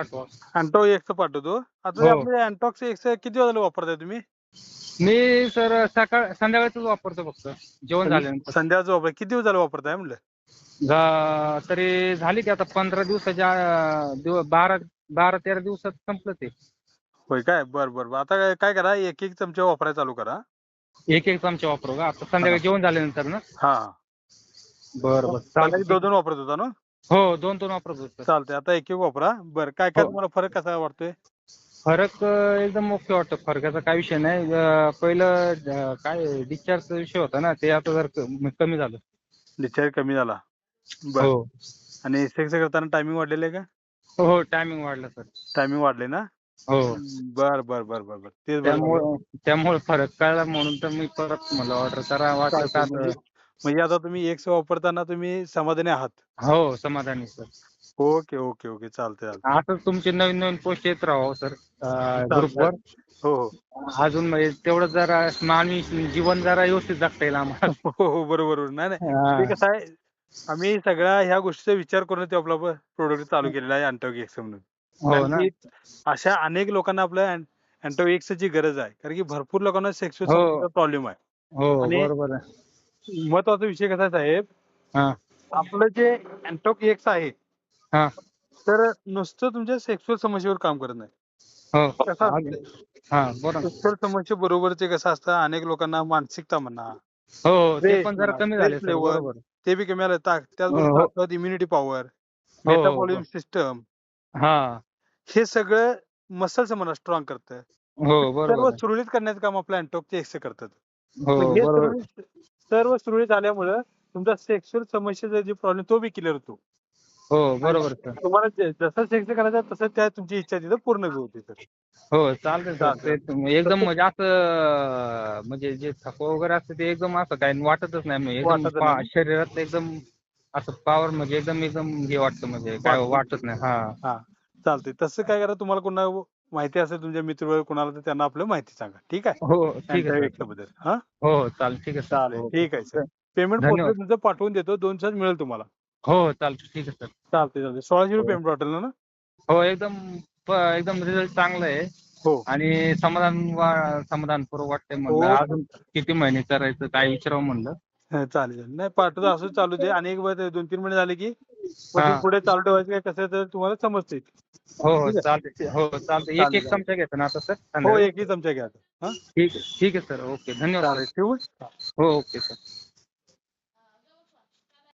Auto x पाठवतो आता हो. आपले अँटॉक्स एक्स किती वाजता वापरताय तुम्ही? मी सर सकाळ संध्याकाळच वापरतो फक्त. जेवण झाल्यानंतर. संध्याचं वापर किती दिवस झालं वापरताय म्हणलं? तरी झाली की आता पंधरा दिवसाच्या अं, दिव- बारा बारा तेरा दिवसात संपलं ते. होय काय? बर बर बर. आता काय- काय करा? एक एक चमचे वापरायला चालू करा. एक एक चमचे वापरू का? आता संध्याकाळी जेवण झाल्यानंतर ना? हा. बरं बरं. दोन दोन वापरत होता ना? हो दोन दोन वापरत होतो चालतंय. आता एक एक वापरा. बर काय काय हो. तुम्हाला फरक कसा वाटतोय? फरक अं, एकदम ओके वाटतं. फरकाचा काय विषय नाही. अं, पहिलं अं, काय डिस्चार्जचा विषय होता ना ते आता जर कमी झालं. डिस्चार्ज कमी झाला. बर. हो. आणि सेक्स करताना टायमिंग वाढलेलं आहे का? हो टायमिंग वाढला सर. टायमिंग वाढले ना? हो. बर बर बर बर बर. तेच. त्यामुळे त्यामुळे फरक कळला म्हणून तर मी परत म्हणलं ऑर्डर करा. वाटलं चालतंय. तर म्हणजे आता तुम्ही एक्स वापरताना तुम्ही समाधानी आहात. हो समाधानी सर ओके ओके ओके. चालतंय चालतंय. आता तुमचे नवीन नवीन पोस्ट येत राहावं सर ग्रुपवर हो हो. अजून म्हणजे तेवढं जरा मानवी जीवन जरा व्यवस्थित जगता येईल आम्हाला. हो हो बरोबर बरोबर. नाही नाही. हा. ते कसं आहे आम्ही सगळ्या ह्या गोष्टीचा विचार करून ते आपला प्रोडक्ट चालू केलेला आहे अँटोक एक्स म्हणून. हो कारण ना. की अशा अनेक लोकांना आपल्या अँटो ची गरज आहे. कारण की भरपूर लोकांना हो. सेक्शुअल प्रॉब्लेम आहे. हो आणि- बरोबर आहे. महत्त्वाचा विषय कसा आहे साहेब? हा. आपलं जे अँटोक एक्स आहे हा. तर नुसतं तुमच्या सेक्शुअल समस्येवर काम करत नाही. हो. कसं असतं? हा बोला ना. सेक्शुअल समस्ये बरोबर ते कसं असतं? अनेक लोकांना मानसिकता म्हणा. हो हो, ते पण जरा कमी झाले level. बरोबर. ते बी कमी आलं ताक हो. त्याचबरोबर इम्युनिटी पॉवर हो, हो, मेटाबॉलिझम सिस्टम हा. हे सगळं मसल्स म्हणा स्ट्रॉंग करतं. हो सर्व. सुरळीत करण्याचं काम आपल्या अँटॉकचे एक्स करतात. हो हे बरोबर. सर्व सुरळीत आल्यामुळं तुमचा सेक्शुअल समस्येचा जे प्रॉब्लेम तो बी क्लिअर होतो. हो बरोबर सर तुम्हाला जे- जसं सेक्स करायचं तसं त्या तुमची इच्छा तिथं पूर्ण होते सर हो चालतंय सर चालतंय. ते तुम- एकदम म्हणजे असं म्हणजे जे थकवा वगैरे असतं ते एकदम असं काही वाटतच नाही. म्हणजे एकदम वाटतच पा- नाही. शरीरात एकदम असं पॉवर म्हणजे एकदम एकदम हे वाटतं म्हणजे काय वाटतं. वाटत नाही. हा. हा. चालतंय. तसं काय करा तुम्हाला कोणा माहिती असेल तुमच्या मित्र कोणाला तर त्यांना आपलं माहिती सांगा. ठीक आहे? हो ठीक आहे बद्दल हा? हो हो चालेल. ठीक आहे चालेल. हो. ठीक आहे सर. पेमेंट. तुमचं पाठवून देतो. दोन दिवसात मिळेल तुम्हाला. हो हो चालतं ठीक आहे सर. चालतंय चालतंय. सोळाशे हो. रुपये पेमेंट वाटेल ना? हो एकदम एकदम रिझल्ट चांगला आहे. हो. आणि समाधान समाधानपूर्वक वाटतंय म्हणलं. हो. अजून किती महिने करायचं काय विचारावं म्हणलं. हा, चालेल चालेल. नाही पाठवतो. असं चालू दे. आणि एक दोन तीन महिने झाले की हा. पुढे चालू ठेवायचं काय कसं तर तुम्हाला समजते हो हो चालते हो एक एक चमचा घ्यायचा ना आता सर. हो एक एकही चमचा घ्या आता. हा? ठीक आहे ठीक आहे सर. ओके. धन्यवाद. चालेल ठेवू? हो ओके सर.